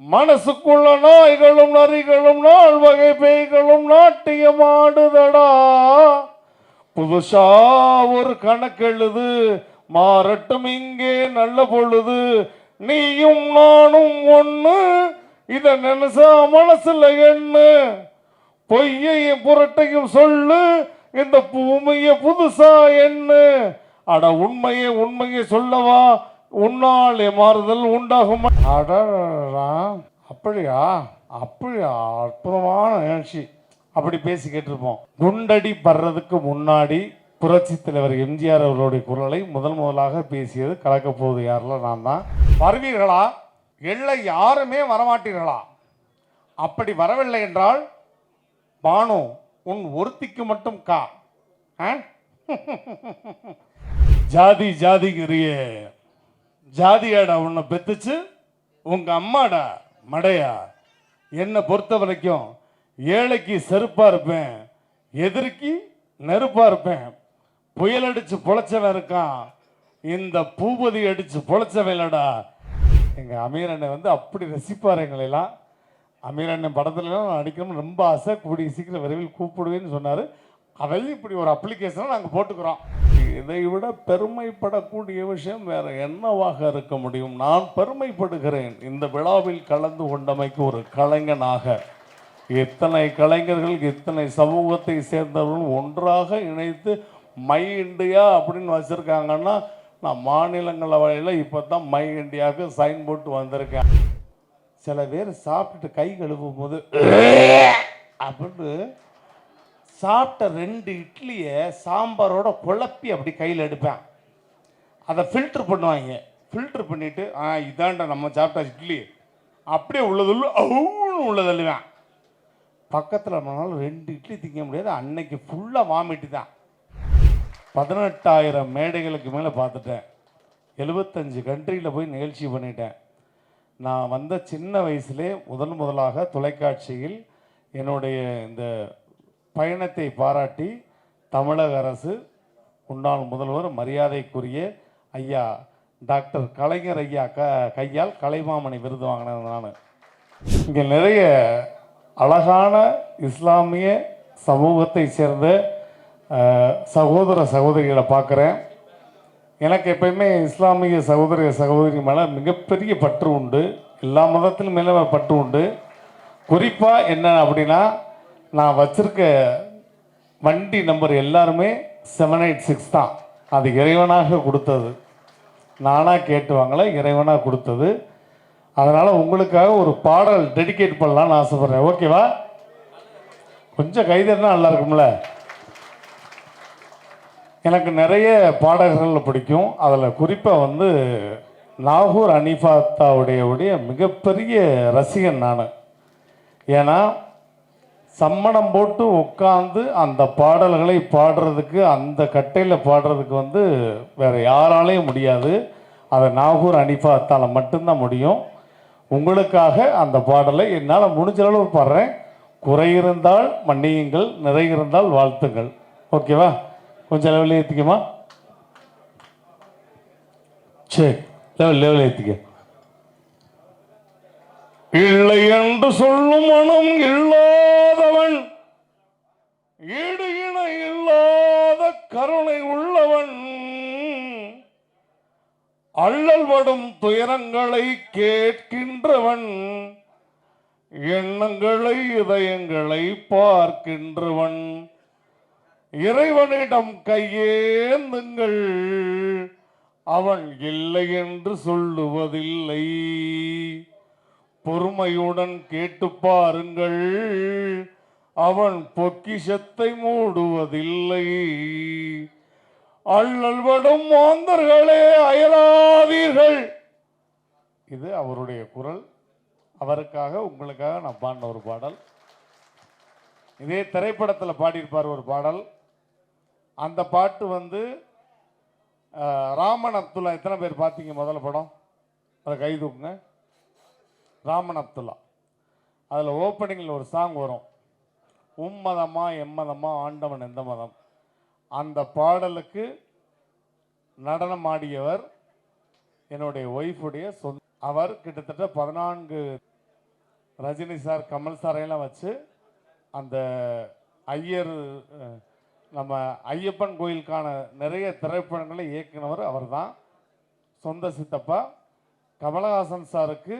மனசுக்குள்ள நாய்களும் நரிகளும் நாள் வகை பேய்களும் நாட்டியமாடுதடா புதுசா ஒரு கணக்கெழுது மாறட்டும் இங்கே நல்ல பொழுது. நீயும் நானும் ஒண்ணு இத நினைச்சா மனசுல எண்ணு. பொய்யையும் புரட்டையும் சொல்லு இந்த பூமிய புதுசா எண்ணு. அட உண்மையை உண்மையை சொல்லவா? உன்னாலே மாறுதல் உண்டாகும்? அடடா அப்படியா? அப்படியா அற்புதமான நிகழ்ச்சி. அப்படி பேசி கேட்டிருப்போம். குண்டடி படுறதுக்கு முன்னாடி புரட்சி தலைவர் எம்ஜிஆர் அவர்களுடைய குரலை முதல் முதலாக பேசியது கலக்கப்போவது யாரெல்லாம்? நான் தான். வருவீர்களா? எல்லை யாருமே வரமாட்டீர்களா? அப்படி வரவில்லை என்றால் பானு உன் ஒருத்திக்கு மட்டும் கா. ஆ? ஜாதி ஜாதிங்கிறியே. ஜாதியாடா உன்னை பெத்துச்சு உங்க அம்மாடா மடையா. என்னை பொறுத்த வரைக்கும் ஏழைக்கு செருப்பா இருப்பேன் எதிர்க்கு நெருப்பா இருப்பேன். புயல் அடிச்சு பொழைச்சவன் இருக்கான் இந்த பூபதி அடிச்சு பொழைச்சவன் இல்லடா. எங்க அமீர் அண்ணன் வந்து அப்படி ரசிப்பார் எங்களெல்லாம் அமீர் அண்ணன் படத்துலலாம் நான் நடிக்கணும்னு ரொம்ப ஆசை. கூடிய சீக்கிரம் விரைவில் கூப்பிடுவேன்னு சொன்னார். அதையும் இப்படி ஒரு அப்ளிகேஷனை நாங்கள் போட்டுக்கிறோம். இதை விட பெருமைப்படக்கூடிய விஷயம் வேற என்னவாக இருக்க முடியும்? நான் பெருமைப்படுகிறேன். இந்த விழாவில் கலந்து கொண்டமைக்கு ஒரு கலைஞனாக. இத்தனை கலைஞர்கள் இத்தனை சமூகத்தை சேர்ந்தவர்கள் ஒன்றாக இணைத்து மை இண்டியா அப்படின்னு வச்சுருக்காங்கன்னா நான் மாநிலங்களவையில் இப்போ தான் மை இண்டியாவுக்கு சைன் போட்டு வந்திருக்கேன். சில பேர் சாப்பிட்டுட்டு கை கழுவும் போது அப்படின்னு சாப்பிட்ட ரெண்டு இட்லியை சாம்பாரோட குழப்பி அப்படி கையில் எடுப்பேன். அதை ஃபில்டர் பண்ணுவாங்க. ஃபில்டர் பண்ணிவிட்டு ஆ இதாண்டா நம்ம சாப்பிட்ட இட்லி. அப்படியே உள்ளதுள்ள அவுன்னு உள்ளதள்ளுவேன் பக்கத்தில் நம்மளால ரெண்டு இட்லி திங்க முடியாது. அன்னைக்கு ஃபுல்லாக வாமிட்டு தான். பதினெட்டாயிரம் மேடைகளுக்கு மேலே பார்த்துட்டேன். எழுபத்தஞ்சு கண்ட்ரியில் போய் நிகழ்ச்சி பண்ணிட்டேன். நான் வந்த சின்ன வயசுலே முதல் முதலாக தொலைக்காட்சியில் என்னுடைய இந்த பயணத்தை பாராட்டி தமிழக அரசு முன்னாள் முதல்வர் மரியாதைக்குரிய ஐயா டாக்டர் கலைஞர் ஐயா க கையால் கலைமாமணி விருது வாங்கினது நான். இங்கே நிறைய அழகான இஸ்லாமிய சமூகத்தை சேர்ந்த சகோதர சகோதரிகளை பார்க்குறேன். எனக்கு எப்பயுமே இஸ்லாமிய சகோதர சகோதரி மேலே மிகப்பெரிய பற்று உண்டு. எல்லா மதத்திலும் மேலே பற்று உண்டு. குறிப்பாக என்ன அப்படின்னா நான் வச்சிருக்க வண்டி நம்பர் எல்லாருமே செவன் எயிட் சிக்ஸ் தான். அது இறைவனாக கொடுத்தது. நானாக கேட்டு வாங்கலை இறைவனாக கொடுத்தது. அதனால் உங்களுக்காக ஒரு பாடல் டெடிகேட் பண்ணலாம்னு ஆசைப்பட்றேன். ஓகேவா கொஞ்சம் கைதறினா நல்லா இருக்கும்ல? எனக்கு நிறைய பாடகர்கள் பிடிக்கும். அதில் குறிப்பாக வந்து நாகூர் அனிஃபாத்தாவுடைய உடைய மிகப்பெரிய ரசிகன் நான். ஏன்னா சம்மணம் போட்டு உட்காந்து அந்த பாடல்களை பாடுறதுக்கு அந்த கட்டையில் பாடுறதுக்கு வந்து வேறு யாராலையும் முடியாது. அதை நாகூர் அனிஃபாத்தால் மட்டும்தான் முடியும். உங்களுக்காக அந்த பாடலை என்னால் முடிஞ்ச அளவு பாடுறேன். குறை இருந்தால் மன்னியுங்கள் நிறை இருந்தால் வாழ்த்துங்கள். ஓகேவா? கொஞ்சம் லெவலில் ஏற்றிக்கமா சரி லெவல் லெவல் ஏற்றிக்க இல்லை என்று சொல்லும் மனம் இல்லை ஈடு இணை இல்லாத கருணை உள்ளவன் அள்ளல் படும் துயரங்களை கேட்கின்றவன் எண்ணங்களை இதயங்களை பார்க்கின்றவன். இறைவனிடம் கையேந்துங்கள் அவன் இல்லை என்று சொல்லுவதில்லை. பொறுமையுடன் கேட்டு பாருங்கள் அவன் பொக்கிஷத்தை மூடுவதில்லை. அள்ளல்படும் மாந்தர்களே அயலாதீர்கள். இது அவருடைய குரல். அவருக்காக உங்களுக்காக நான் பாடின ஒரு பாடல். இதே திரைப்படத்தில் பாடியிருப்பார் ஒரு பாடல். அந்த பாட்டு வந்து ராமன் அப்துல்லா. எத்தனை பேர் பார்த்தீங்க முதல்ல படம்? அதை கை தூக்குங்க. ராமன் அப்துல்லா. அதில் ஓப்பனிங்கில் ஒரு சாங் வரும். உம்மதமா எம்மதமா ஆண்டவன் எந்த மதம்? அந்த பாடலுக்கு நடனம் ஆடியவர் என்னுடைய ஒய்ஃபுடைய சொந்த அவர் கிட்டத்தட்ட பதினான்கு ரஜினி சார் கமல் சாரையெல்லாம் வச்சு அந்த ஐயர் நம்ம ஐயப்பன் கோயிலுக்கான நிறைய திரைப்படங்களை இயக்குனவர் அவர்தான். சொந்த சித்தப்பா. கமலஹாசன் சாருக்கு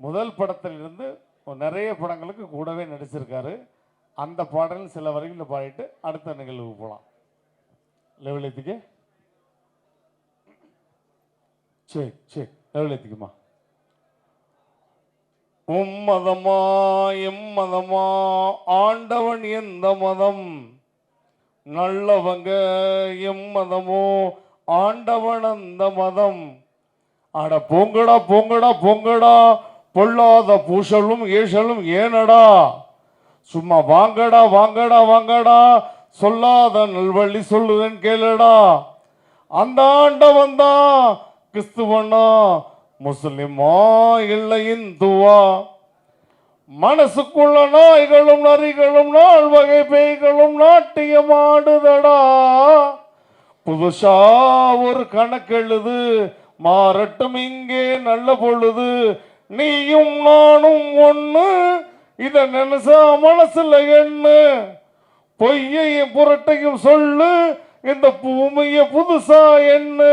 முதல் படத்திலிருந்து நிறைய படங்களுக்கு கூடவே நடிச்சிருக்காரு. அந்த பாடல் சில வரிகளில் பாடிட்டு அடுத்த நிகழ்வுக்கு போகலாம் லெவல் சரி சரி லெவல் உம்மதமா எம்மதமா ஆண்டவன் எந்த மதம்? நல்லவங்க எம்மதமோ ஆண்டவன் அந்த மதம்? அட பொங்கடா பொங்கடா பொங்கடா பொல்லாத பூசலும் ஏசலும் ஏனடா? சும்மா வாங்கடா வாங்கடா வாங்கடா சொல்லாத நல்வழி சொல்லுதன் கேளுடா. அந்த ஆண்டவன் தான் கிறிஸ்துவனா முஸ்லிமா இல்லை இந்துவா. மனசுக்குள்ள நாய்களும் நரிகளும் நாள் வகை பேய்களும் நாட்டியம் ஆடுதடா. புதுசா ஒரு கணக்கெழுது மாறட்டும் இங்கே நல்ல பொழுது நீயும் நானும் ஒன்று இதை நினைச்சா மனசுல எண்ணு. பொய்யையும் புரட்டையும் சொல்லு. இந்த பூமிய புதுசா எண்ணு.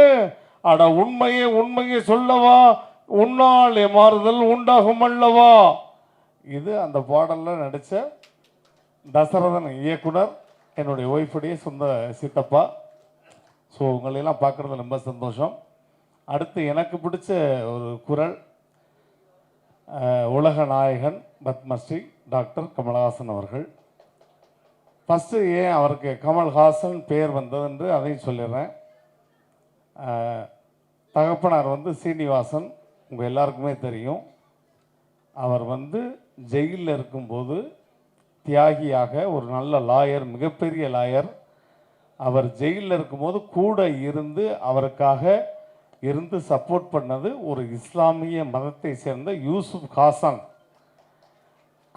அட உண்மையை உண்மையை சொல்லவா? உன்னாலே மாறுதல் உண்டாகும் அல்லவா? இது அந்த பாடல்ல நடித்த தசரதன் இயக்குனர் என்னுடைய ஒய்ஃபுடைய சொந்த சித்தப்பா. ஸோ உங்களையெல்லாம் பார்க்குறது ரொம்ப சந்தோஷம். அடுத்து எனக்கு பிடிச்ச ஒரு குரல் உலக நாயகன் பத்மஸ்ரீ டாக்டர் கமலஹாசன் அவர்கள். ஃபஸ்ட்டு ஏன் அவருக்கு கமல்ஹாசன் பெயர் வந்ததுன்று அதையும் சொல்லிடுறேன். தகப்பனார் வந்து சீனிவாசன் உங்கள் எல்லாருக்குமே தெரியும். அவர் வந்து ஜெயிலில் இருக்கும்போது தியாகியாக ஒரு நல்ல லாயர் மிகப்பெரிய லாயர். அவர் ஜெயிலில் இருக்கும்போது கூட இருந்து அவருக்காக இருந்து சப்போர்ட் பண்ணது ஒரு இஸ்லாமிய மதத்தை சேர்ந்த யூசுப் ஹாசன்.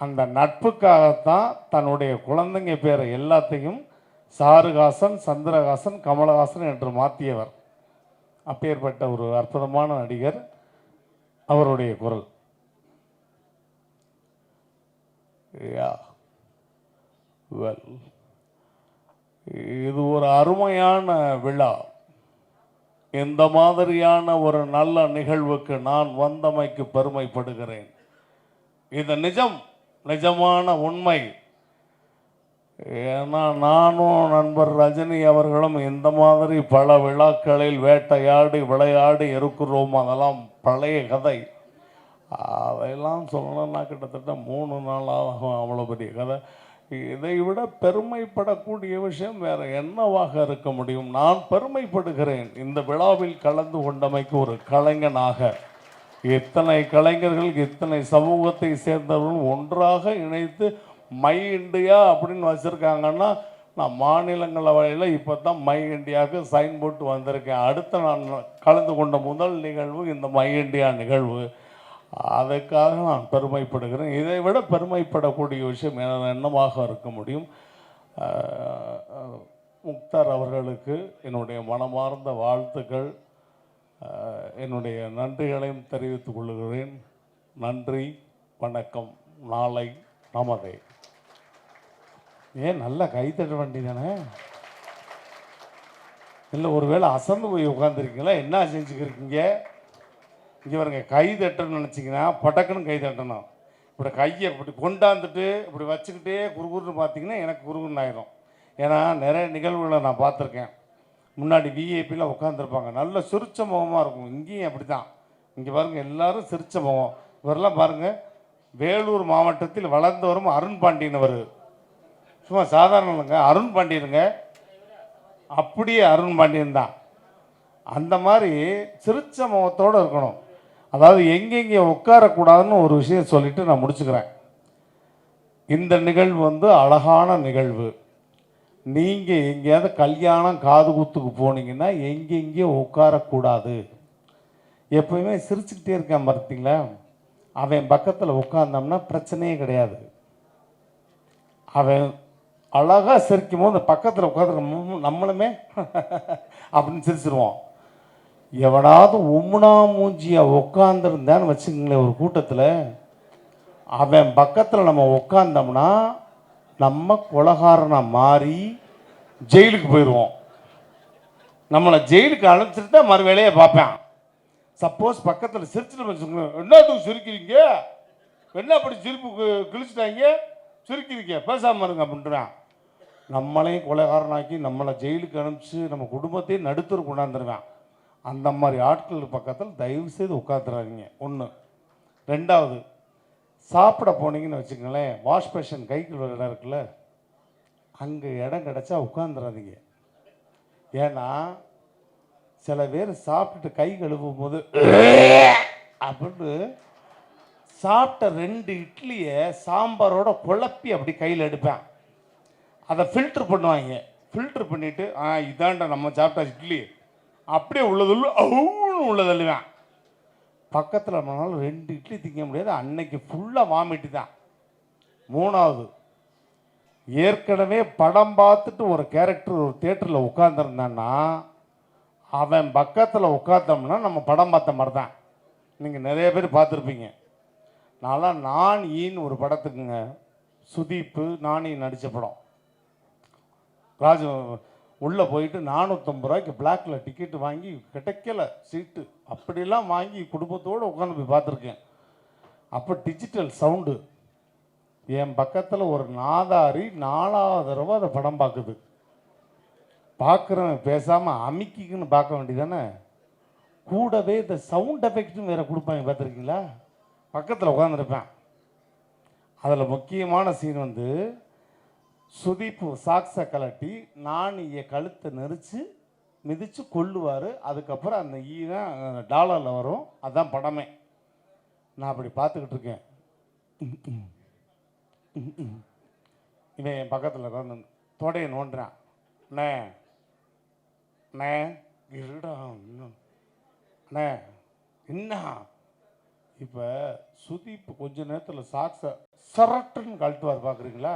அந்த நட்புக்காகத்தான் தன்னுடைய குழந்தைங்க பேரை எல்லாத்தையும் சாருஹாசன் சந்திரஹாசன் கமலஹாசன் என்று மாற்றியவர் அப்பேற்பட்ட ஒரு அற்புதமான நடிகர் அவருடைய குரல். வெல் இது ஒரு அருமையான விழா. இந்த மாதிரியான ஒரு நல்ல நிகழ்வுக்கு நான் வந்தமைக்கு பெருமைப்படுகிறேன். இது நிஜம் நிஜமான உண்மை. ஏன்னா நானும் நண்பர் ரஜினி அவர்களும் இந்த மாதிரி பல விழாக்களில் வேட்டையாடி விளையாடி இருக்கிறோம். அதெல்லாம் பழைய கதை. அதையெல்லாம் சொல்லணும்னா கிட்டத்தட்ட மூணு நாள் ஆகும். அவ்வளோ பெரிய கதை. இதை விட பெருமைப்படக்கூடிய விஷயம் வேறு என்னவாக இருக்க முடியும்? நான் பெருமைப்படுகிறேன். இந்த விழாவில் கலந்து கொண்டமைக்கு ஒரு கலைஞனாக. இத்தனை கலைஞர்கள் இத்தனை சமூகத்தை சேர்ந்தவர்கள் ஒன்றாக இணைத்து மை இண்டியா அப்படின்னு வச்சுருக்காங்கன்னா நான் மாநிலங்களவையில் இப்போ தான் மை இண்டியாவுக்கு சைன் போட்டு வந்திருக்கேன். அடுத்த நான் கலந்து கொண்ட முதல் நிகழ்வு இந்த மை இந்தியா நிகழ்வு. அதுக்காக நான் பெருமைப்படுகிறேன். இதை விட பெருமைப்படக்கூடிய விஷயம் என்ன- எண்ணமாக இருக்க முடியும்? முக்தார் அவர்களுக்கு என்னுடைய மனமார்ந்த வாழ்த்துக்கள். என்னுடைய நன்றிகளையும் தெரிவித்துக் கொள்கிறேன். நன்றி வணக்கம் நாளை நமதே. ஏன் நல்லா கைத்தட்ட வண்டி தானே இல்லை ஒருவேளை அசந்து போய் உட்காந்துருக்கீங்களா என்ன செஞ்சுக்கிருக்கீங்க? இங்கே பாருங்க கை தட்டணும்னு நினச்சிங்கன்னா பட்டக்குன்னு கை தட்டணும். இப்படி கையை இப்படி கொண்டாந்துட்டு இப்படி வச்சுக்கிட்டே குறுகுறுன்னு பார்த்தீங்கன்னா எனக்கு குறுகுறுன்னு ஆயிரும். ஏன்னா நிறைய நிகழ்வுகளை நான் பார்த்துருக்கேன். முன்னாடி விஐபியில் உட்காந்துருப்பாங்க நல்ல சிரிச்ச முகமாக இருக்கும். இங்கேயும் அப்படி தான் இங்கே பாருங்கள் எல்லாரும் சிரிச்ச முகம். இவரெல்லாம் பாருங்கள் வேலூர் மாவட்டத்தில் வளர்ந்து வரும் அருண் பாண்டியனவர் சும்மா சாதாரண இல்லைங்க அருண் பாண்டியனுங்க. அப்படியே அருண் பாண்டியன் தான். அந்த மாதிரி சிரிச்ச முகத்தோடு இருக்கணும். அதாவது எங்கெங்கே உட்காரக்கூடாதுன்னு ஒரு விஷயம் சொல்லிட்டு நான் முடிச்சுக்கிறேன். இந்த நிகழ்வு வந்து அழகான நிகழ்வு. நீங்கள் எங்கேயாவது கல்யாணம் காது குத்துக்கு போனீங்கன்னா எங்கெங்கே உட்காரக்கூடாது? எப்பயுமே சிரிச்சுக்கிட்டே இருக்கான் பார்த்தீங்களா அவன் பக்கத்தில் உட்காந்தோம்னா பிரச்சனையே கிடையாது. அவன் அழகாக சிரிக்கும் போது பக்கத்தில் உட்காந்துருக்க நம்மளுமே அப்படின்னு சிரிச்சிருவோம். எவனாவது உம்னா மூஞ்சியாக உட்காந்துருந்தான்னு வச்சுக்கங்களேன் ஒரு கூட்டத்தில் அவன் பக்கத்தில் நம்ம உட்காந்தோம்னா நம்ம கொலகாரனாக மாறி ஜெயிலுக்கு போயிடுவோம் நம்மளை ஜெயிலுக்கு அனுப்பிச்சிட்டு தான் மறு வேலையை பார்ப்பேன். சப்போஸ் பக்கத்தில் சிரிச்சுட்டு வச்சுக்கோங்க என்னத்துக்கு சிரிக்கிறீங்க? என்ன அப்படி சிரிப்பு கிழிச்சிட்டாங்க? சிரிக்கிறீங்க? பேசாமல் இருங்க அப்படின்றான். நம்மளையும் கொலைகாரனாக்கி நம்மளை ஜெயிலுக்கு அனுப்பிச்சு நம்ம குடும்பத்தையும் நடுத்தர் கொண்டாந்துருவேன். அந்த மாதிரி ஆட்கள் பக்கத்தில் தயவு செய்து உட்காந்துறாதீங்க ஒன்று ரெண்டாவது சாப்பிட போனீங்கன்னு வச்சுக்கங்களேன் வாஷ் பேஷன் கழுவுற இடம் இருக்குல்ல அங்கே இடம் கிடச்சா உட்காந்துடாதீங்க ஏன்னா சில பேர் சாப்பிட்டுட்டு கை கழுவும் போது அப்படின்னு சாப்பிட்ட ரெண்டு இட்லியை சாம்பாரோட குழப்பி அப்படி கையில் எடுப்பேன். அதை ஃபில்டர் பண்ணுவாங்க. ஃபில்டர் பண்ணிவிட்டு ஆ இதாண்டா நம்ம சாப்பிட்ட இட்லி. அப்படியே உள்ளதுள்ள அவுன்னு உள்ளதல்லுவேன் பக்கத்தில் போனாலும் ரெண்டு இட்லி திங்க முடியாது அன்னைக்கு ஃபுல்லாக வாமிட்டு தான். மூணாவது ஏற்கனவே படம் பார்த்துட்டு ஒரு கேரக்டர் ஒரு தேட்டரில் உட்காந்துருந்தான்னா அவன் பக்கத்தில் உட்காந்தோம்னா நம்ம படம் பார்த்த மாதிரி தான் நீங்கள் நிறைய பேர் பார்த்துருப்பீங்க. நான்லாம் நான் ஈன்னு ஒரு படத்துக்குங்க சுதீப்பு நானி நடித்த படம். ராஜ உள்ளே போயிட்டு நானூற்றம்பது ரூபாய்க்கு பிளாக்கில் டிக்கெட்டு வாங்கி கிடைக்கல சீட்டு அப்படிலாம் வாங்கி குடும்பத்தோடு உட்காந்து போய் பார்த்துருக்கேன். அப்போ டிஜிட்டல் சவுண்டு என் பக்கத்தில் ஒரு நாதாரி நாலாவது தடவை அதை படம் பார்க்குது. பார்க்குறவன் பேசாமல் அமிக்கிக்குன்னு பார்க்க வேண்டியதானே? கூடவே இந்த சவுண்ட் எஃபெக்ட்டும் வேறு கொடுப்பாங்க பார்த்துருக்கீங்களா? பக்கத்தில் உட்காந்துருப்பேன் அதில் முக்கியமான சீன் வந்து சுதீப்பு சாக்ஸை கலட்டி நாணியை கழுத்தை நெரிச்சு மிதித்து கொள்ளுவார். அதுக்கப்புறம் அந்த ஈ தான் டாலரில் வரும். அதுதான் படமே. நான் அப்படி பார்த்துக்கிட்டு இருக்கேன். இவன் என் பக்கத்தில் வந்து தொடையை நோண்டுறான். அண்ணே இருடா என்ன இப்போ சுதீப் கொஞ்ச நேரத்தில் சாக்ஸை சரட்டுன்னு கழட்டுவார் பார்க்குறீங்களா?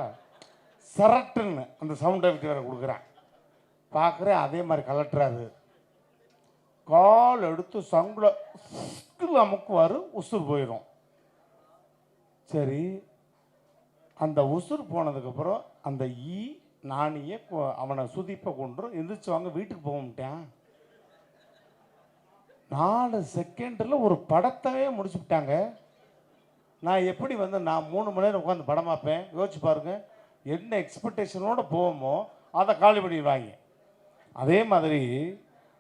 சரட்டுன்னு அந்த சவுண்ட் எஃபெக்ட் வேறு கொடுக்குறேன். பார்க்குறேன் அதே மாதிரி கலட்டுறாரு. கால் எடுத்து சங்குல அமுக்குவார் உசுர் போயிடும் சரி அந்த உசுர் போனதுக்கப்புறம் அந்த ஈ நாணியை அவனை சுதிப்பை கொண்டு எந்திரிச்சு வாங்க வீட்டுக்கு போகமாட்டேன் நாலு செகண்டில் ஒரு படத்தையே முடிச்சுட்டாங்க. நான் எப்படி வந்து நான் மூணு மணி நேரம் உட்காந்து படம் பார்ப்பேன்? யோசிச்சு பாருங்கள் என்ன எக்ஸ்பெக்டேஷனோடு போவோமோ அதை காலி பண்ணிடுவாங்க. அதே மாதிரி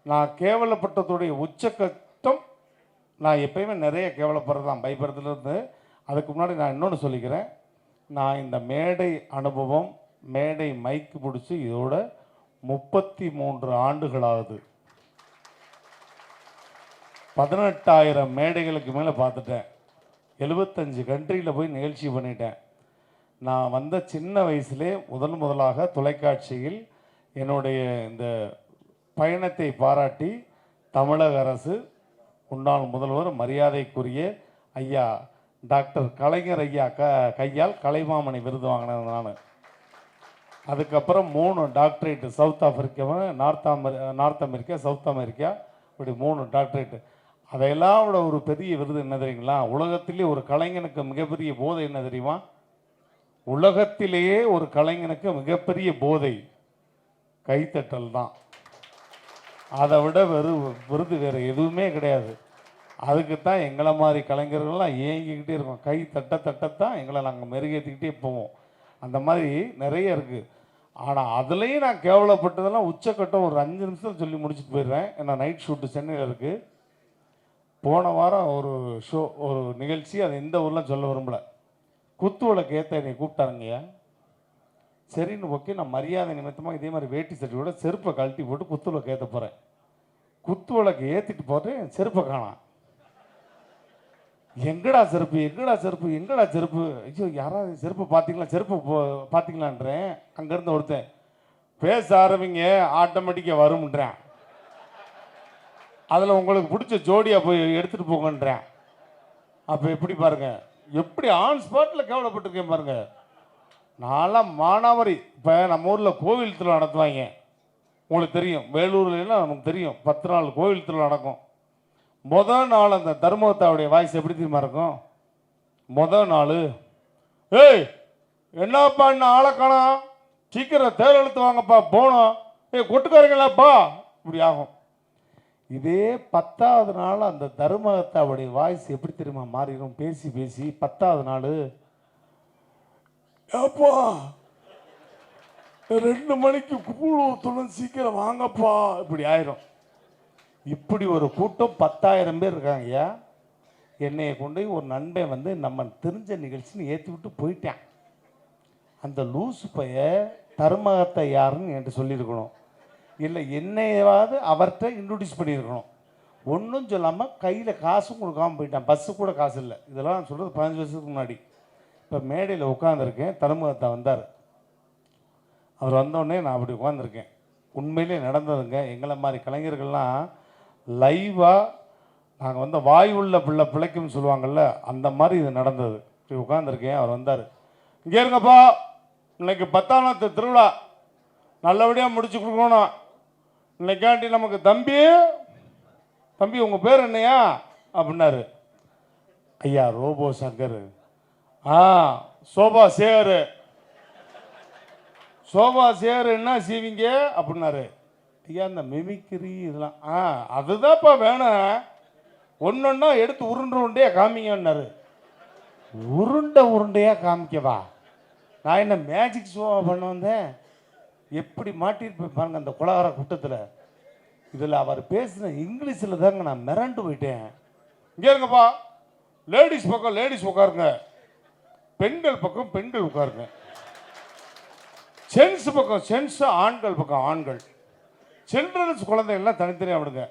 நான் கேவலப்பட்டதுடைய உச்சக்கட்டம் நான் எப்பயுமே நிறைய கேவலப்படுறது தான் பயப்படுறதுலேருந்து அதுக்கு முன்னாடி நான் இன்னொன்று சொல்லிக்கிறேன். நான் இந்த மேடை அனுபவம் மேடை மைக்கு பிடிச்சி இதோட முப்பத்தி மூன்று ஆண்டுகளாகுது பதினெட்டாயிரம் மேடைகளுக்கு மேலே பார்த்துட்டேன். எழுபத்தஞ்சு கண்ட்ரியில் போய் நிகழ்ச்சி பண்ணிட்டேன். நான் வந்த சின்ன வயசுலே முதன் முதலாக தொலைக்காட்சியில் என்னுடைய இந்த பயணத்தை பாராட்டி தமிழக அரசு முன்னாள் முதல்வர் மரியாதைக்குரிய ஐயா டாக்டர் கலைஞர் ஐயா க கையால் கலைமாமணி விருது வாங்கினது நான். அதுக்கப்புறம் மூணு டாக்டரேட் சவுத் ஆஃப்ரிக்காவும் நார்த் அமெரி நார்த் அமெரிக்கா சவுத் அமெரிக்கா இப்படி மூணு டாக்டரேட் அதையெல்லாம் விட ஒரு பெரிய விருது என்ன தெரியுங்களா? உலகத்திலே ஒரு கலைஞனுக்கு மிகப்பெரிய போதை என்ன தெரியுமா? உலகத்திலேயே ஒரு கலைஞனுக்கு மிகப்பெரிய போதை கைத்தட்டல் தான். அதை விட வெறு விருது வேறு எதுவுமே கிடையாது. அதுக்கு தான் எங்களை மாதிரி கலைஞர்கள்லாம் ஏங்கிக்கிட்டே இருக்கோம். கை தட்ட தட்டத்தான் எங்களை நாங்கள் மெருகேற்றிக்கிட்டே போவோம். அந்த மாதிரி நிறைய இருக்குது ஆனால் அதுலேயும் நான் கேவலப்பட்டதெல்லாம் உச்சக்கட்டம் ஒரு அஞ்சு நிமிஷம் சொல்லி முடிச்சுட்டு போயிடுறேன். ஏன்னா நைட் ஷூட்டு சென்னையில் இருக்குது போன வாரம் ஒரு ஷோ ஒரு நிகழ்ச்சி அது எந்த ஊர்லாம் சொல்ல விரும்பலை. குத்து விளக்கு ஏற்ற என்னை கூப்பிட்டாருங்கய்யா. சரின்னு ஓகே நான் மரியாதை நிமித்தமாக இதே மாதிரி வேட்டி சட்டியோட செருப்பை கழட்டி போட்டு குத்து விளக்கு ஏற்ற போகிறேன் குத்து விளக்கு ஏற்றிட்டு போகிறேன் செருப்பை காணாம். எங்கடா செருப்பு எங்கடா செருப்பு எங்கடா செருப்பு? ஐயோ யாராவது செருப்பு பார்த்தீங்களா? செருப்பு போ பார்த்தீங்களான்றேன். அங்கேருந்து ஒருத்தன் பேச ஆரம்பிங்க ஆட்டோமேட்டிக்காக வரும்ன்றேன். அதில் உங்களுக்கு பிடிச்ச ஜோடியாக போய் எடுத்துகிட்டு போங்கன்றேன். அப்போ எப்படி பாருங்கள் எப்படி ஆன் ஸ்பாட்டில் கேவலப்பட்டிருக்கேன் பாருங்க. நான்லாம் மானாவரி. இப்போ நம்ம ஊரில் கோவில் திருவிழா நடத்துவாங்க. உங்களுக்கு தெரியும். வேலூர்லாம் நமக்கு தெரியும். பத்து நாள் கோவில் திருவிழா நடக்கும். முதல் நாள் அந்த தர்மவத்தாவுடைய வாய்ஸ் எப்படி தெரியுமா இருக்கும்? மொதல் நாள் ஏய் என்னப்பா இன்னும் ஆளை காணோம்? சீக்கிரம் தேர் எழுத்து வாங்கப்பா போனோம் ஏய் கொட்டுக்காரங்களாப்பா இப்படி ஆகும். இதே பத்தாவது நாள் அந்த தர்மகத்தாவுடைய வாய்ஸ் எப்படி தெரியுமா மாறிடும்? பேசி பேசி பத்தாவது நாள். ஏப்பா ரெண்டு மணிக்கு கூழ் ஊற்றணும் சீக்கிரம் வாங்கப்பா. இப்படி ஆயிரும். இப்படி ஒரு கூட்டம் பத்தாயிரம் பேர் இருக்காங்க ஐயா. என்னைய கொண்டு போய் ஒரு நண்பன் வந்து நம்ம தெரிஞ்ச நிகழ்ச்சின்னு ஏற்றி விட்டு போயிட்டேன். அந்த லூசு பைய தர்மகத்தை யாருன்னு என்கிட்ட சொல்லியிருக்கணும். இல்லை என்னையாவது அவர்கிட்ட இன்ட்ரடியூஸ் பண்ணியிருக்கணும். ஒன்றும் சொல்லாமல் கையில் காசும் கொடுக்காம போயிட்டான். பஸ்ஸு கூட காசு இல்லை. இதெல்லாம் நான் சொல்கிறது பதினஞ்சு வருஷத்துக்கு முன்னாடி. இப்போ மேடையில் உட்காந்துருக்கேன் தர்மகத்தா வந்தார். அவர் வந்தோடனே நான் அப்படி உட்காந்துருக்கேன் உண்மையிலே நடந்ததுங்க. எங்களை மாதிரி கலைஞர்கள்லாம் லைவாக நாங்கள் வந்து வாய் உள்ள பிள்ளை பிழைக்கும்னு சொல்லுவாங்கல்ல அந்த மாதிரி இது நடந்தது. இப்படி உட்காந்துருக்கேன் அவர் வந்தார். இங்கே இருங்கப்பா. இன்னைக்கு பத்தாம் நாள் திருவிழா. நல்லபடியாக முடிச்சு கொடுக்கணும். இன்னைக்காண்டி நமக்கு தம்பி தம்பி உங்கள் பேர் என்னையா? அப்படின்னாரு. ஐயா ரோபோ சங்கர். ஆ சோபா சேரு சோபா சேரு என்ன செய்வீங்க? அப்படின்னாரு. ஐயா இந்த மெமிக்கிரி இதெல்லாம். ஆ அதுதான்ப்பா வேணும். ஒன்றொன்னா எடுத்து உருண்டு உருண்டையாக காமிங்கன்னாரு. உருண்டை உருண்டையாக காமிக்கவா? நான் என்ன மேஜிக் ஷோவாக பண்ண வந்தேன்? எப்படி மாட்டிருப்பேன் பாருங்க அந்த குலகார கூட்டத்தில். இதில் அவர் பேசின இங்கிலீஷில் தாங்க நான் மிரண்டு போயிட்டேன். இங்கே இருங்கப்பா. லேடிஸ் பக்கம் லேடிஸ் உட்காருங்க. பெண்கள் பக்கம் பெண்கள் உட்காருங்க. சென்ஸ் பக்கம் சென்ஸ் ஆண்கள் பக்கம் ஆண்கள். சில்ட்ரன்ஸ் குழந்தைகள்லாம் தனித்தனியாக விடுங்க.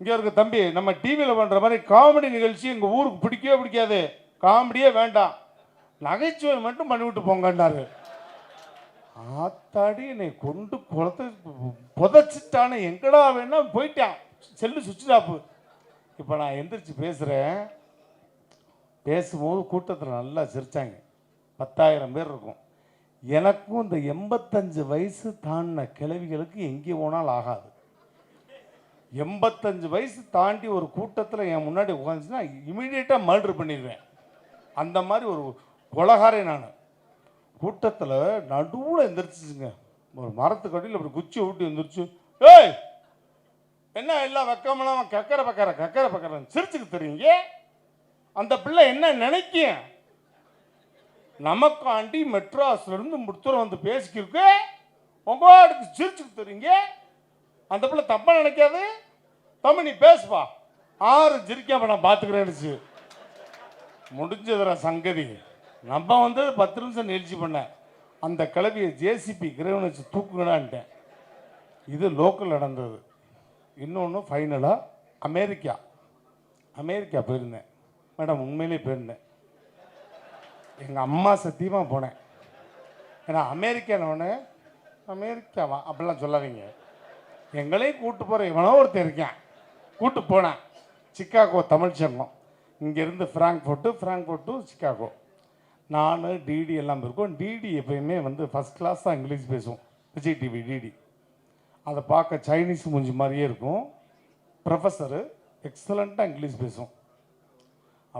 இங்கே இருக்க தம்பி நம்ம டிவியில் பண்ணுற மாதிரி காமெடி நிகழ்ச்சி எங்கள் ஊருக்கு பிடிக்கவே பிடிக்காது. காமெடியே வேண்டாம். நகைச்சுவை மட்டும் பண்ணிவிட்டு போங்கன்னாரு. ஆத்தாடி என்னை கொண்டு குளத்தை புதைச்சிட்டானே. எங்கடா வேணா போயிட்டான். செல்லு சுவிட்ச் இப்போ நான் எந்திரிச்சு பேசுகிறேன் பேசும்போது கூட்டத்தில் நல்லா சிரிச்சாங்க. பத்தாயிரம் பேர் இருக்கும். எனக்கும் இந்த எண்பத்தஞ்சு வயசு தாண்டின கிழவிகளுக்கு எங்கே போனாலும் ஆகாது. எண்பத்தஞ்சு வயசு தாண்டி ஒரு கூட்டத்தில் என் முன்னாடி உட்காந்துச்சுன்னா இமீடியட்டாக மர்டர் பண்ணிடுவேன். அந்த மாதிரி ஒரு கொலகாரே நான். கூட்டத்தில் நடுவில் எந்திரிச்சிச்சுங்க. ஒரு மரத்துக்கு அடியில் அப்படி குச்சி விட்டு எந்திரிச்சு ஏய் என்ன எல்லாம் வெக்கமெல்லாம் கக்கரை பக்கற கக்கரை பக்கற சிரிச்சுக்கு தெரியுங்க அந்த பிள்ளை என்ன நினைக்கும்? நமக்காண்டி மெட்ராஸ்லேருந்து இருந்து வந்து பேசிக்கிருக்கு. உங்க அடுக்கு சிரிச்சுக்கு தெரியுங்க அந்த பிள்ளை தப்பாக நினைக்காது. தம்பி நீ பேசுப்பா. ஆறு ஜிரிக்காம நான் பார்த்துக்கிறேன்னுச்சு முடிஞ்சதுரா சங்கதி. நம்ம வந்து பத்து நிமிஷம் நிகழ்ச்சி பண்ணேன் அந்த கிளவியை ஜேசிபி கிரவன் வச்சு தூக்குங்கடான்ட்டேன். இது லோக்கல் நடந்தது. இன்னொன்று ஃபைனலாக அமெரிக்கா. அமெரிக்கா போயிருந்தேன். மேடம் உண்மையிலே போயிருந்தேன். எங்கள் அம்மா சத்தியமாக போனேன். ஏன்னா அமெரிக்கானவனே அமெரிக்காவா? அப்படிலாம் சொல்லாதீங்க. எங்களையும் கூட்டு போகிற இவனோ ஒருத்தர் இருக்கேன். கூட்டு போனேன். சிக்காகோ தமிழ் சங்கம். இங்கேருந்து ஃப்ராங்க்ஃபோர்ட்டு ஃப்ராங்க்ஃபோர்ட்டு சிக்காகோ நான் டிடி எல்லாம் இருக்கோம். டிடி எப்பயுமே வந்து ஃபஸ்ட் கிளாஸ் தான் இங்கிலீஷ் பேசுவோம். விஜய் டிவி டிடி அதை பார்க்க சைனீஸ் மூஞ்சி மாதிரியே இருக்கும். ப்ரொஃபஸரு எக்ஸலண்ட்டாக இங்கிலீஷ் பேசும்.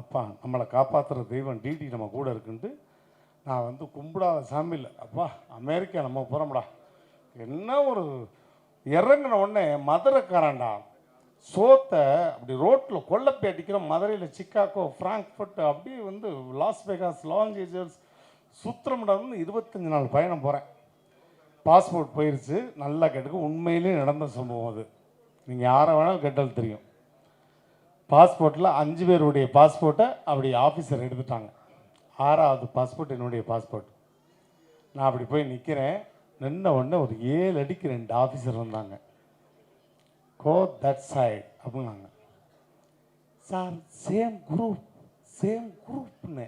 அப்பா நம்மளை காப்பாற்றுற தெய்வம் டிடி நம்ம கூட இருக்குன்ட்டு நான் வந்து கும்பிடாத சாமி இல்லை. அப்பா அமெரிக்கா நம்ம போகிறோம்டா என்ன ஒரு இறங்கின உடனே மதுரைக்காரன்டா. சோத்தை அப்படி ரோட்டில் கொல்லப்பி அடிக்கிற மதுரையில் சிக்காகோ ஃப்ராங்க்ஃபர்ட் அப்படியே வந்து லாஸ் வேகாஸ் லாங் ஏஜர்ஸ் சுத்திரமிடம் இருபத்தஞ்சி நாள் பயணம் போகிறேன் பாஸ்போர்ட் போயிடுச்சு நல்லா கேட்டுக்கு உண்மையிலே நடந்த சம்பவம் அது. நீங்கள் யாரை வேணாலும் கெட்டல் தெரியும். பாஸ்போர்ட்டில் அஞ்சு பேருடைய பாஸ்போர்ட்டை அப்படி ஆஃபீஸர் எடுத்துட்டாங்க. ஆறாவது பாஸ்போர்ட் என்னுடைய பாஸ்போர்ட் நான் அப்படி போய் நிற்கிறேன் நின்ன உடனே ஒரு ஏழு அடிக்கு ரெண்டு ஆஃபீஸர் வந்தாங்க. கோ தட் சைட் அப்படின்னாங்க சார் சேம் குரூப் சேம் குரூப்னு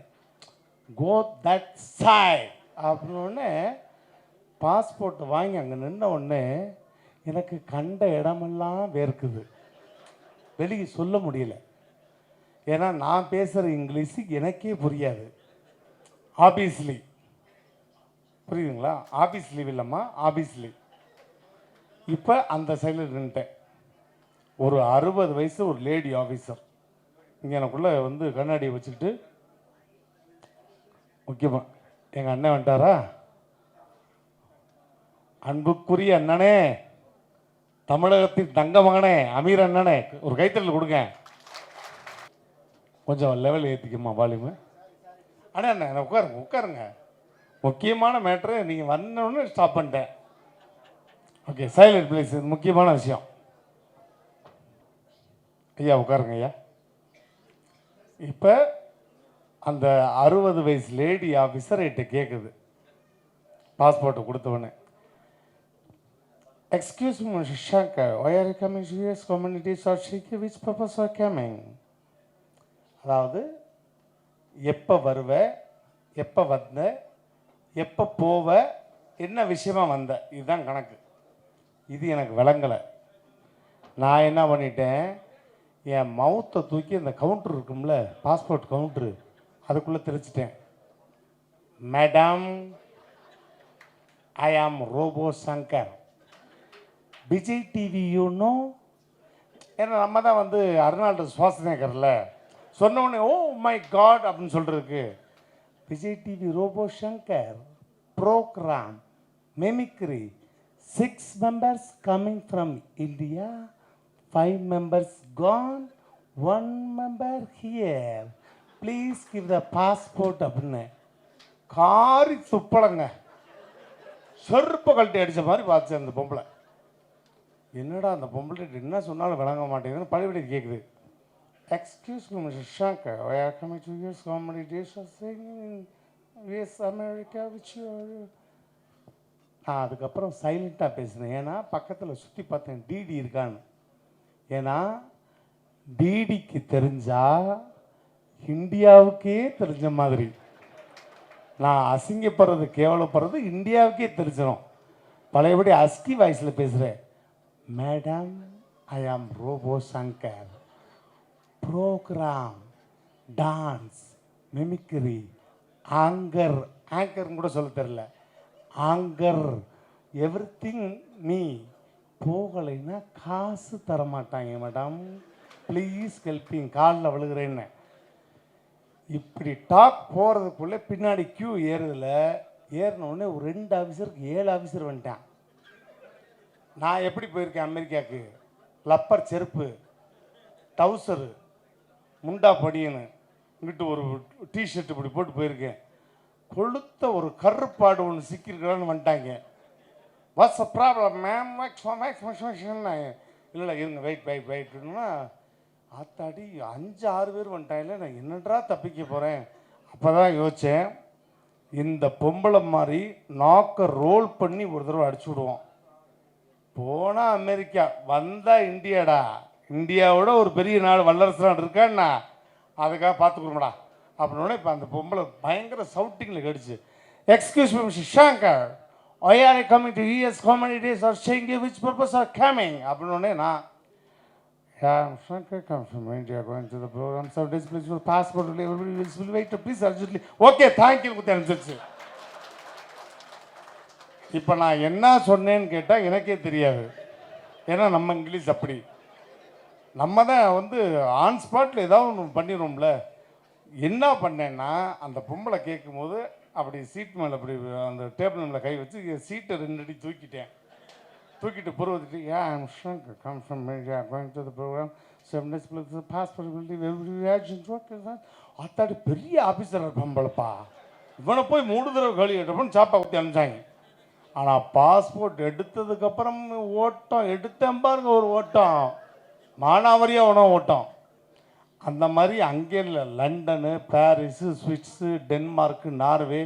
கோ தட் சைட் அப்படின்னோடனே பாஸ்போர்ட் வாங்கி அங்கே நின்ன உடனே எனக்கு கண்ட இடமெல்லாம் வேர்க்குது. வெளியே சொல்ல முடியல. ஏன்னா நான் பேசுகிற இங்கிலீஷு எனக்கே புரியாது. ஆபீஸ்லி புரியுதுங்களா? ஆபீஸ் லீவ் இல்லைம்மா ஆபீஸ்லி லீவ் இப்போ அந்த சைடில் நின்ட்டேன் ஒரு அறுபது வயசு ஒரு லேடி ஆஃபீஸர் இங்கே எனக்குள்ளே வந்து கண்ணாடியை வச்சுக்கிட்டு முக்கியமாக எங்கள் அண்ணன் வந்துட்டாரா? அன்புக்குரிய அண்ணனே தமிழகத்தின் தங்க மகனே அமீர் அண்ணனே ஒரு கைத்தறல் கொடுங்க. கொஞ்சம் லெவல் ஏற்றிக்குமா வால்யூமு அண்ணா அண்ணா உட்காருங்க உட்காருங்க. முக்கியமான மேட்ரு நீங்கள் வந்தோடனே ஸ்டாப் பண்ணிட்டேன். ஓகே சைலண்ட் பிளேஸ் முக்கியமான விஷயம். ஐயா உட்காருங்க ஐயா. இப்போ அந்த அறுபது வயசு லேடி ஆஃபீஸர்கிட்ட கேட்குது பாஸ்போர்ட்டை கொடுத்தவொடனே. Excuse me Shankar why are coming US communities are ஷீக்கு which purpose are coming அதாவது எப்போ வருவ எப்போ வந்த எப்போ போவ என்ன விஷயமா வந்த? இதுதான் கணக்கு. இது எனக்கு விளங்கலை. நான் என்ன பண்ணிட்டேன்? என் மவுத்தை தூக்கி அந்த கவுண்டர் இருக்கும்ல பாஸ்போர்ட் கவுண்ட்ரு அதுக்குள்ளே தெரிச்சிட்டேன் madam I am robot Shankar Vijay TV ஏன்னா நம்ம தான் வந்து அருணால்டு சுவாசநேகரில் சொன்ன உடனே ஓ மை காட் அப்படின்னு சொல்கிறதுக்கு Vijay TV Robo Shankar program mimicry six members coming from India five members gone one member here please give the passport அப்படின்னு. காரி துப்பளங்க செருப்பு கழட்டி அடித்த மாதிரி பார்த்து அந்த பொம்பளை. என்னடா அந்த பொம்பளை என்ன சொன்னாலும் விளங்க மாட்டேங்குதுன்னு பழையபடி கேட்குது excuse me mister Shankar I are coming to use comedy days are US America which நான் அதுக்கப்புறம் சைலண்ட்டாக பேசினேன். ஏன்னா பக்கத்தில் சுற்றி பார்த்தேன் டிடி இருக்கான்னு. ஏன்னா டிடிக்கு தெரிஞ்சா இந்தியாவுக்கே தெரிஞ்ச மாதிரி. நான் அசிங்கப்படுறது கேவலப்படுறது இந்தியாவுக்கே தெரிஞ்சிடும் பழையபடி அஸ்கி வாய்ஸில் பேசுகிறேன் madam I am Robo Shankar programme dance mimicry anchor ஆங்கர்னு கூட சொல்ல தெரில ஆங்கர் எவ்ரி திங் மீ போகலைன்னா காசு தர மாட்டாங்க மேடம் ப்ளீஸ் ஹெல்பிங் காலில் விழுகிறேன்னு. இப்படி டாக் போகிறதுக்குள்ளே பின்னாடி கியூ ஏறுதில் ஏறினோடனே ஒரு ரெண்டு ஆஃபீஸருக்கு ஏழு ஆஃபீஸர் வந்துட்டான். நான் எப்படி போயிருக்கேன் அமெரிக்காவுக்கு லப்பர் செருப்பு டவுசரு முண்டா படியனு இங்கிட்டு ஒரு டிஷர்ட் இப்படி போட்டு போயிருக்கேன். கொளுத்த ஒரு கருப்பாடு ஒன்று சிக்கியிருக்கிறான்னு வந்துட்டாங்க. வாட்ஸ் அ ப்ராப்ளம் மேம் இல்லை இல்லை இருங்க வெயிட் வெயிட் வெயிட்னா ஆத்தாடி அஞ்சு ஆறு பேர் வந்துட்டாங்களே நான் என்னடா தப்பிக்க போகிறேன் அப்போ தான் யோசித்தேன் இந்த பொம்பளை மாதிரி நாக்கை ரோல் பண்ணி ஒரு தடவை அடிச்சு விடுவோம். போனால் அமெரிக்கா வந்தால் இந்தியாடா. இந்தியாவோட ஒரு பெரிய நாடு வல்லரசு நாடு இருக்கான்னா அதுக்காக பார்த்துக்கணும்டா அப்படின்னோட இப்போ அந்த பொம்பளை பயங்கர சவுட்டிங்கில் கடிச்சு excuse me mister why are coming to US comedy days are ஷேங் which purpose are coming அப்படின்னோடனே நான் Yeah, I'm Shankar, come from India, going to the program. So this please will passport, will everybody will, still wait, please urgently. Okay, thank you, குத்தி அனுப்பிச்சிருச்சு இப்போ நான் என்ன சொன்னேன்னு கேட்டால் எனக்கே தெரியாது. ஏன்னா நம்ம இங்கிலீஷ் அப்படி. நம்ம தான் வந்து ஆன் ஸ்பாட்டில் ஏதாவது ஒன்று பண்ணிடுவோம்ல என்ன பண்ணேன்னா அந்த பொம்பளை கேட்கும்போது அப்படி சீட் மேலே அப்படி அந்த டேபிள் மேலே கை வச்சு சீட்டை ரெண்டு அடி தூக்கிட்டேன். தூக்கிட்டு புருவத்துட்டு ஏன் I'm Shankar come from India going to the program seven days passport அத்தாடி பெரிய ஆஃபீஸர் பொம்பளைப்பா இவனை போய் மூணு தடவை கழி எடுப்போம் சாப்பா ஊற்றி அனுப்பிச்சாங்க. ஆனால் பாஸ்போர்ட் எடுத்ததுக்கப்புறம் ஓட்டம் எடுத்தேன் பாருங்க ஒரு ஓட்டம். மானாவரியாக உணவு ஓட்டம். அந்த மாதிரி அங்கே இல்லை லண்டனு பாரிஸு சுவிட்ஸு டென்மார்க்கு நார்வே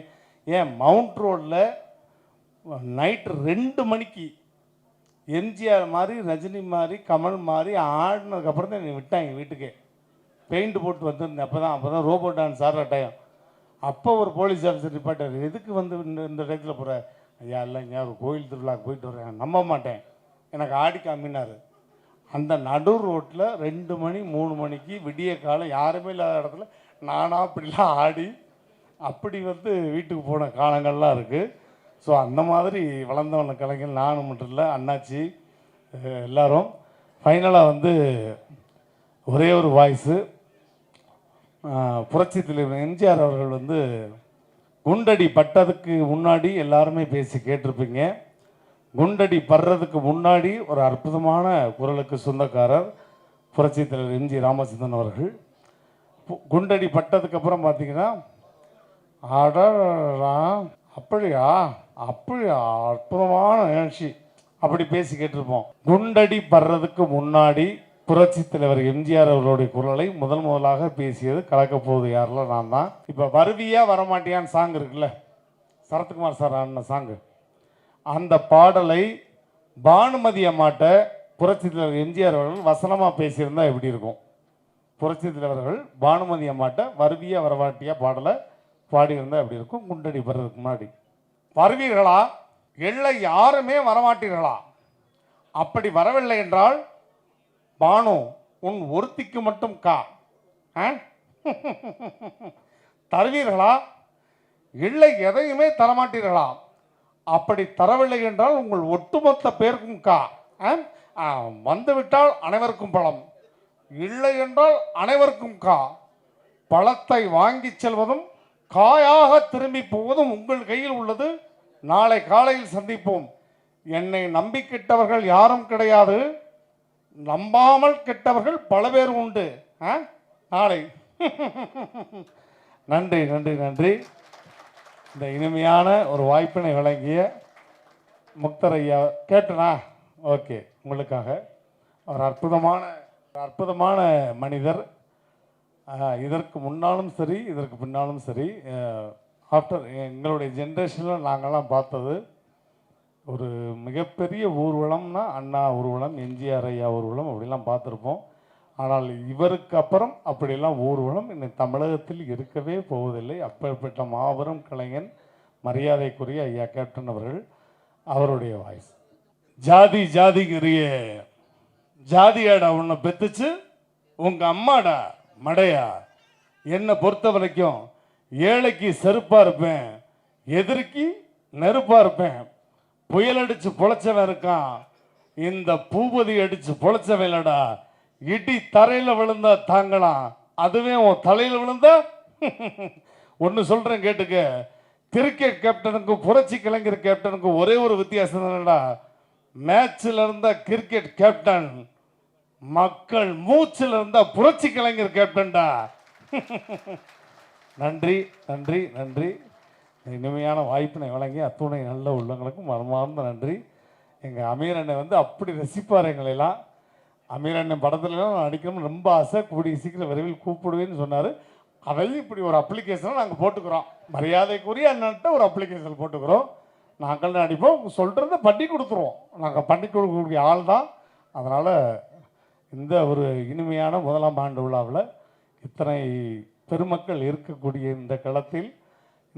ஏன் மவுண்ட் ரோடில் நைட்டு ரெண்டு மணிக்கு எம்ஜிஆர் மாதிரி ரஜினி மாதிரி கமல் மாதிரி ஆடினதுக்கப்புறம் தான் என்னை விட்டாங்க வீட்டுக்கே. பெயிண்ட் போட்டு வந்திருந்தேன் அப்போ தான் அப்போ தான் ரோபோ டான்ஸ் ஆடுற டைம் அப்போ ஒரு போலீஸ் ஆஃபீஸர் ரிப்பார்ட்டர் எதுக்கு வந்து இந்த இந்த டயத்தில் போகிற ஐயா இல்லைங்க ஒரு கோயில் திருவிழாவுக்கு போயிட்டு வரேன் நம்ப மாட்டேன். எனக்கு ஆடி காமினார். அந்த நடு ரோட்டில் ரெண்டு மணி மூணு மணிக்கு விடிய காலம் யாருமே இல்லாத இடத்துல நானாக அப்படிலாம் ஆடி அப்படி வந்து வீட்டுக்கு போன காலங்கள்லாம் இருக்குது ஸோ அந்த மாதிரி வளர்ந்தவன கலைஞர் நானும் மட்டும் இல்லை அண்ணாச்சி எல்லோரும் ஃபைனலாக வந்து ஒரே ஒரு வாய்ஸு புரட்சி தலைவர் எம்ஜிஆர் அவர்கள் வந்து குண்டடி பட்டதுக்கு முன்னாடி எல்லாருமே பேசி கேட்டிருப்பீங்க. குண்டடி படுறதுக்கு முன்னாடி ஒரு அற்புதமான குரலுக்கு சொந்தக்காரர் புரட்சித் தலைவர் எம்ஜி ராமச்சந்திரன் அவர்கள். குண்டடி பட்டதுக்கப்புறம் பார்த்தீங்கன்னா அடடா அப்படியா அப்படியா அற்புதமான நிகழ்ச்சி. அப்படி பேசி கேட்டிருப்போம். குண்டடி படுறதுக்கு முன்னாடி புரட்சி தலைவர் எம்ஜிஆர் அவர்களுடைய குரலை முதல் முதலாக பேசியது கலக்க போகுது யாரெல்லாம் நான் தான் இப்போ வருவியா வரமாட்டியான்னு சாங் இருக்குல்ல? சரத்குமார் சார் ஆடின சாங்கு அந்த பாடலை பானுமதி அம்மாட்ட புரட்சி தலைவர் எம்ஜிஆர் அவர்கள் வசனமாக பேசியிருந்தால் எப்படி இருக்கும்? புரட்சி தலைவர்கள் பானுமதி அம்மாட்ட வருவிய வரமாட்டியா பாடலை பாடியிருந்தால் எப்படி இருக்கும்? குண்டடி படுறதுக்கு முன்னாடி. வருவீர்களா? எல்லை யாருமே வரமாட்டீர்களா? அப்படி வரவில்லை என்றால் பானு உன் ஒருத்திக்கு மட்டும் கா. ஆ? தருவீர்களா? இல்லை எதையுமே தரமாட்டீர்களா? அப்படி தரவில்லை என்றால் உங்கள் ஒட்டுமொத்த பேருக்கும் கா. ஆ? வந்துவிட்டால் அனைவருக்கும் பழம். இல்லை என்றால் அனைவருக்கும் கா. பழத்தை வாங்கி செல்வதும் காயாக திரும்பி போவதும் உங்கள் கையில் உள்ளது. நாளை காலையில் சந்திப்போம். என்னை நம்பி கெட்டவர்கள் யாரும் கிடையாது. நம்பாமல் கெட்டவர்கள் பல பேர் உண்டு. ஆ? நாளை. நன்றி நன்றி நன்றி. இந்த இனிமையான ஒரு வாய்ப்பினை வழங்கிய முக்தர் ஐயா. கேட்டனா? ஓகே. உங்களுக்காக. ஒரு அற்புதமான ஒரு அற்புதமான மனிதர். இதற்கு முன்னாலும் சரி இதற்கு பின்னாலும் சரி ஆஃப்டர் எங்களுடைய ஜென்ரேஷனில் நாங்கள்லாம் பார்த்தது ஒரு மிகப்பெரிய ஊர்வலம்னா அண்ணா ஊர்வலம் எம்ஜிஆர் ஐயா ஊர்வலம் அப்படிலாம் பார்த்துருப்போம். ஆனால் இவருக்கு அப்புறம் அப்படியெல்லாம் ஊர்வலம் இன்னும் தமிழகத்தில் இருக்கவே போவதில்லை. அப்பேற்பட்ட மாபெரும் கலைஞன் மரியாதைக்குரிய ஐயா கேப்டன் அவர்கள் அவருடைய வாய்ஸ் ஜாதி ஜாதிக்குரிய ஜாதியாடா உன்னை பெத்துச்சு? உங்கள் அம்மாடா மடையா? என்னை பொறுத்த வரைக்கும் ஏழைக்கு செருப்பாக இருப்பேன் எதிரிக்கு நெருப்பாக இருப்பேன். புயல் அடித்து பொழைச்சவன் இருக்கான். இந்த பூபதி அடித்து பொழைச்சவன் இல்லடா. இடி தரையில் விழுந்தா தாங்கலாம். அதுவே உன் தலையில் விழுந்தா ஒன்று சொல்கிறேன் கேட்டுக்க. கிரிக்கெட் கேப்டனுக்கும் புரட்சி கலைஞர் கேப்டனுக்கும் ஒரே ஒரு வித்தியாசம் தானடா மேட்சில் இருந்தால் கிரிக்கெட் கேப்டன் மக்கள் மூச்சில் இருந்தால் புரட்சி கலைஞர் கேப்டன்டா நன்றி நன்றி நன்றி. இனிமையான வாய்ப்பினை வழங்கி அத்துணை நல்ல உள்ளங்களுக்கும் மனமார்ந்த நன்றி. எங்கள் அமீர் அண்ணன் வந்து அப்படி ரசிப்பார் எங்களெல்லாம் அமீர் அண்ணன் படத்துலலாம் நான் நடிக்கணும்னு ரொம்ப ஆசை. கூடிய சீக்கிரம் விரைவில் கூப்பிடுவேன்னு சொன்னார். அதையும் இப்படி ஒரு அப்ளிகேஷனை நாங்கள் போட்டுக்கிறோம். மரியாதைக்குரிய அண்ணன்ட்ட ஒரு அப்ளிகேஷன் போட்டுக்கிறோம். நாங்கள் நடிப்போம். சொல்கிறத பண்ணி கொடுத்துருவோம். நாங்கள் பண்ணி கொடுக்கக்கூடிய ஆள் தான். அதனால் இந்த ஒரு இனிமையான முதலாம் ஆண்டு விழாவில் இத்தனை பெருமக்கள் இருக்கக்கூடிய இந்த களத்தில்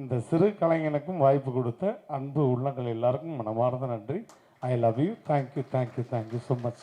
இந்த சிறு கலைஞனுக்கும் வாய்ப்பு கொடுத்த அன்பு உள்ளங்கள் எல்லாருக்கும் மனமார்ந்த நன்றி. I love you thank you thank you thank you so much